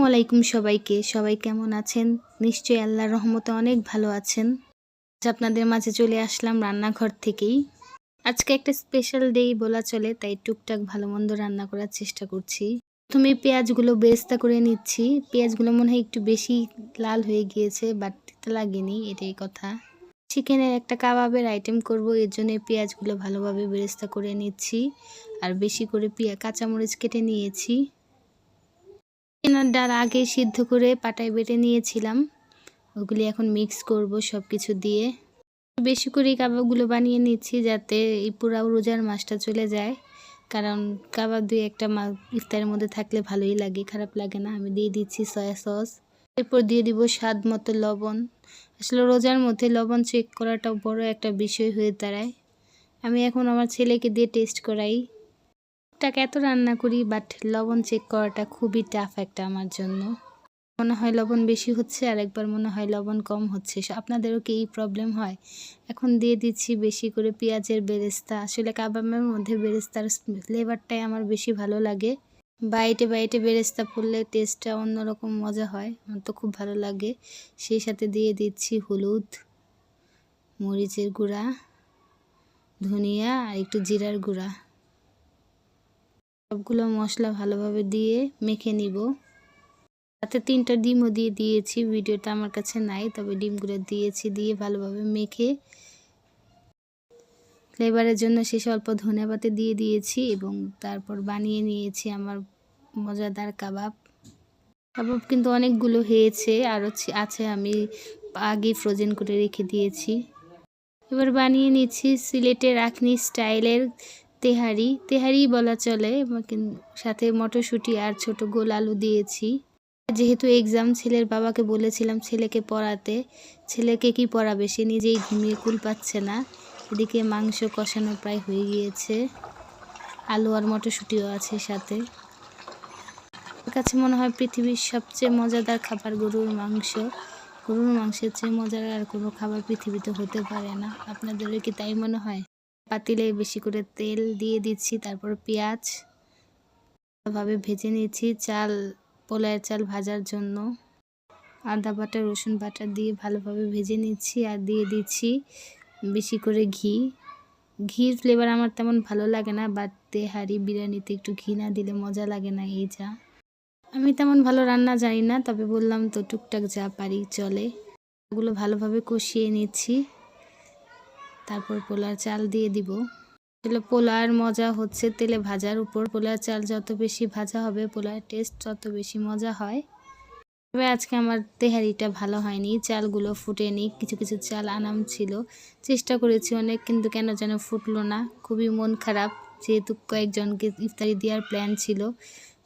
ওয়ালাইকুম সবাইকে। সবাই কেমন আছেন? নিশ্চয়ই আল্লাহর রহমতে অনেক ভালো আছেন। আজ আপনাদের মাঝে চলে আসলাম রান্নাঘর থেকেই। আজকে একটা স্পেশাল ডে বলা চলে, তাই টুকটাক ভালো মন্দ রান্না করার চেষ্টা করছি। প্রথমে পেঁয়াজগুলো বেরেস্তা করে নিচ্ছি। পেঁয়াজগুলো মনে হয় একটু বেশি লাল হয়ে গিয়েছে বাট লাগেনি, এটাই কথা। চিকেনের একটা কাবাবের আইটেম করব, এর জন্য পেঁয়াজগুলো ভালোভাবে বেরেস্তা করে নিচ্ছি। আর বেশি করে পেঁয়া কাঁচামরিচ কেটে নিয়েছি। ডাল আগে সিদ্ধ করে পাটায় বেটে নিয়েছিলাম। ওগুলি এখন মিক্স করব সব কিছু দিয়ে। বেশি করে কাবাবগুলো বানিয়ে নিচ্ছি যাতে এই পুরা রোজার মাছটা চলে যায়। কারণ কাবাব দুই একটা মা ইফতারের মধ্যে থাকলে ভালোই লাগে, খারাপ লাগে না। আমি দিয়ে দিচ্ছি সয়া সস এরপর দিয়ে দিব স্বাদ মতো লবণ। আসলে রোজার মধ্যে লবণ চেক করাটা বড় একটা বিষয় হয়ে দাঁড়ায়। আমি এখন আমার ছেলেকে দিয়ে টেস্ট করাই। টাকা এত রান্না করি বাট লবণ চেক করাটা খুবই টাফ একটা আমার জন্য। মনে হয় লবণ বেশি হচ্ছে আর একবার মনে হয় লবণ কম হচ্ছে। আপনাদেরও কি এই প্রবলেম হয়? এখন দিয়ে দিচ্ছি বেশি করে পেঁয়াজের বেরেস্তা। আসলে কাবাবের মধ্যে বেরেস্তার ফ্লেভারটাই আমার বেশি ভালো লাগে। বাইটে বাইটে বেরেস্তা পড়লে টেস্টটা অন্যরকম মজা হয়, আমার তো খুব ভালো লাগে। সেই সাথে দিয়ে দিচ্ছি হলুদ, মরিচের গুঁড়া, ধনিয়া আর একটু জিরার গুঁড়া। সবগুলো মশলা ভালোভাবে দিয়ে মেখে নিব। তাতে তিনটা ডিমও দিয়ে দিয়েছি, ভিডিওটা আমার কাছে নাই, তবে ডিমগুলো দিয়েছি, দিয়ে ভালোভাবে মেখে ফ্লেভারের জন্য শেষে অল্প ধনেপাতে দিয়ে দিয়েছি এবং তারপর বানিয়ে নিয়েছি আমার মজাদার কাবাব। কাবাব কিন্তু অনেকগুলো হয়েছে, আরও আছে আমি আগে ফ্রোজেন করে রেখে দিয়েছি। এবার বানিয়ে নিচ্ছি সিলেটের আখনি স্টাইলের তেহারি তেহারি বলা চলে। সাথে মটরশুঁটি আর ছোট গোল আলু দিয়েছি। যেহেতু এক্সাম ছেলের বাবাকে বলেছিলাম ছেলেকে পড়াতে। ছেলেকে কি পড়াবে? সে নিজেই ঘুমিয়ে কুল পাচ্ছে না। এদিকে মাংস কষানো প্রায় হয়ে গিয়েছে। আলু আর মটরশুঁটিও আছে সাথে। কাছে মনে হয় পৃথিবীর সবচেয়ে মজাদার খাবার গরুর মাংস। গরুর মাংসের চেয়ে মজার আর কোনো খাবার পৃথিবীতে হতে পারে না। আপনাদেরও কি তাই মনে হয়? পাতিলে বেশি করে তেল দিয়ে দিচ্ছি, তারপর পেঁয়াজ ভাবে ভেজে নিচ্ছি চাল পোলায়ের চাল ভাজার জন্য আদা বাটা, রসুন বাটা দিয়ে ভালোভাবে ভেজে নিচ্ছি আর দিয়ে দিচ্ছি বেশি করে ঘি। ঘির ফ্লেভার আমার তেমন ভালো লাগে না বাট তেহারি বিরিয়ানিতে একটু ঘি না দিলে মজা লাগে না এই যা। আমি তেমন ভালো রান্না জানি না, তবে বললাম তো টুকটাক যা পারি চলে। ওগুলো ভালোভাবে কষিয়ে নিচ্ছি। তারপর পোলার চাল দিয়ে দিব। আসলে পোলার মজা হচ্ছে তেলে ভাজার উপর। পোলার চাল যত বেশি ভাজা হবে, পোলার টেস্ট তত বেশি মজা হয়। তবে আজকে আমার তেহারিটা ভালো হয়নি। চালগুলো ফুটেনি কিছু কিছু চাল আনাম ছিল। চেষ্টা করেছি অনেক, কিন্তু কেন যেন ফুটলো না। খুবই মন খারাপ। যেহেতু কয়েকজনকে ইফতারি দেওয়ার প্ল্যান ছিল,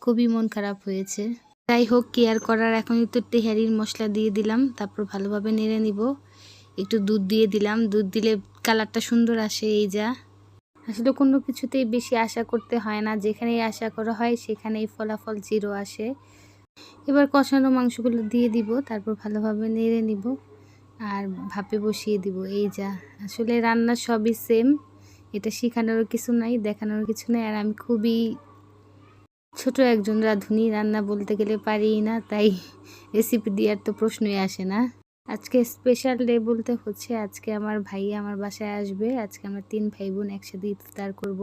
খুবই মন খারাপ হয়েছে। যাই হোক কেয়ার করার? এখন একটু তেহারির মশলা দিয়ে দিলাম, তারপর ভালোভাবে নেড়ে নিব। একটু দুধ দিয়ে দিলাম। দুধ দিলে কালারটা সুন্দর আসে এই যা। আসলে কোনো কিছুতেই বেশি আশা করতে হয় না, যেখানেই আশা করা হয় সেখানেই ফলাফল জিরো আসে। এবার কষানো মাংসগুলো দিয়ে দিব, তারপর ভালোভাবে নেড়ে নিব আর ভাপে বসিয়ে দিব, এই যা। আসলে রান্না সবই সেম এটা শেখানোরও কিছু নাই দেখানোর কিছু নাই, আর আমি খুবই ছোট একজন রাঁধুনি, রান্না বলতে গেলে পারি না, তাই রেসিপি দেওয়ার তো প্রশ্নই আসে না। আজকে স্পেশাল ডে বলতে হচ্ছে আজকে আমার ভাই আমার বাসায় আসবে। আজকে আমরা তিন ভাই বোন একসাথে ইফতার করব।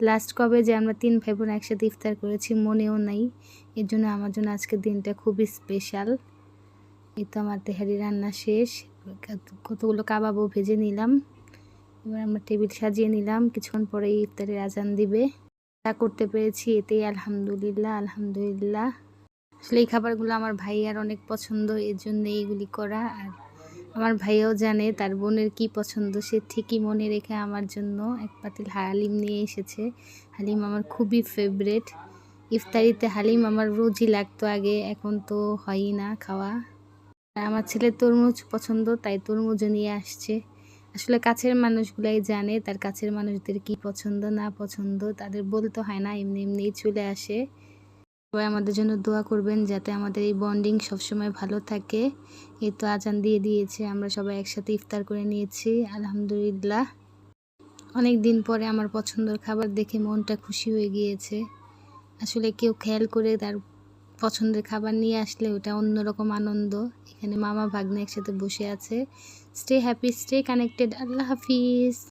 লাস্ট কবে যে আমরা তিন ভাই বোন একসাথে ইফতার করেছি মনেও নাই। এর জন্য আমার জন্য আজকের দিনটা খুবই স্পেশাল এই তো আমার তেহারি রান্না শেষ। কতগুলো কাবাবও ভেজে নিলাম। এবার আমরা টেবিল সাজিয়ে নিলাম। কিছুক্ষণ পরে ইফতারের আজান দিবে। তা করতে পেরেছি এতেই আলহামদুলিল্লাহ আলহামদুলিল্লাহ। আসলে এই খাবারগুলো আমার ভাইয়ার অনেক পছন্দ এর জন্য এইগুলি করা। আর আমার ভাইয়াও জানে তার বোনের কি পছন্দ, সে ঠিকই মনে রেখে আমার জন্য এক পাতিল হালিম নিয়ে এসেছে। হালিম আমার খুবই ফেভারেট ইফতারিতে হালিম আমার রোজই লাগতো আগে, এখন তো হয়ই না খাওয়া। আর আমার ছেলে তরমুজ পছন্দ, তাই তরমুজও নিয়ে আসছে। আসলে কাছের মানুষগুলাই জানে তার কাছের মানুষদের কি পছন্দ, না পছন্দ, তাদের বলতে হয় না, এমনি এমনিই চলে আসে। সবাই আমাদের জন্য দোয়া করবেন যাতে আমাদের এই বন্ডিং সবসময় ভালো থাকে। এই তো আজান দিয়ে দিয়েছে, আমরা সবাই একসাথে ইফতার করে নিয়েছি, আলহামদুলিল্লাহ। অনেক দিন পরে আমার পছন্দের খাবার দেখে মনটা খুশি হয়ে গিয়েছে। আসলে কেউ খেয়াল করে তার পছন্দের খাবার নিয়ে আসলে ওটা অন্যরকম আনন্দ। এখানে মামা ভাগ্নে একসাথে বসে আছে। স্টে হ্যাপি স্টে কানেক্টেড আল্লাহ হাফিজ।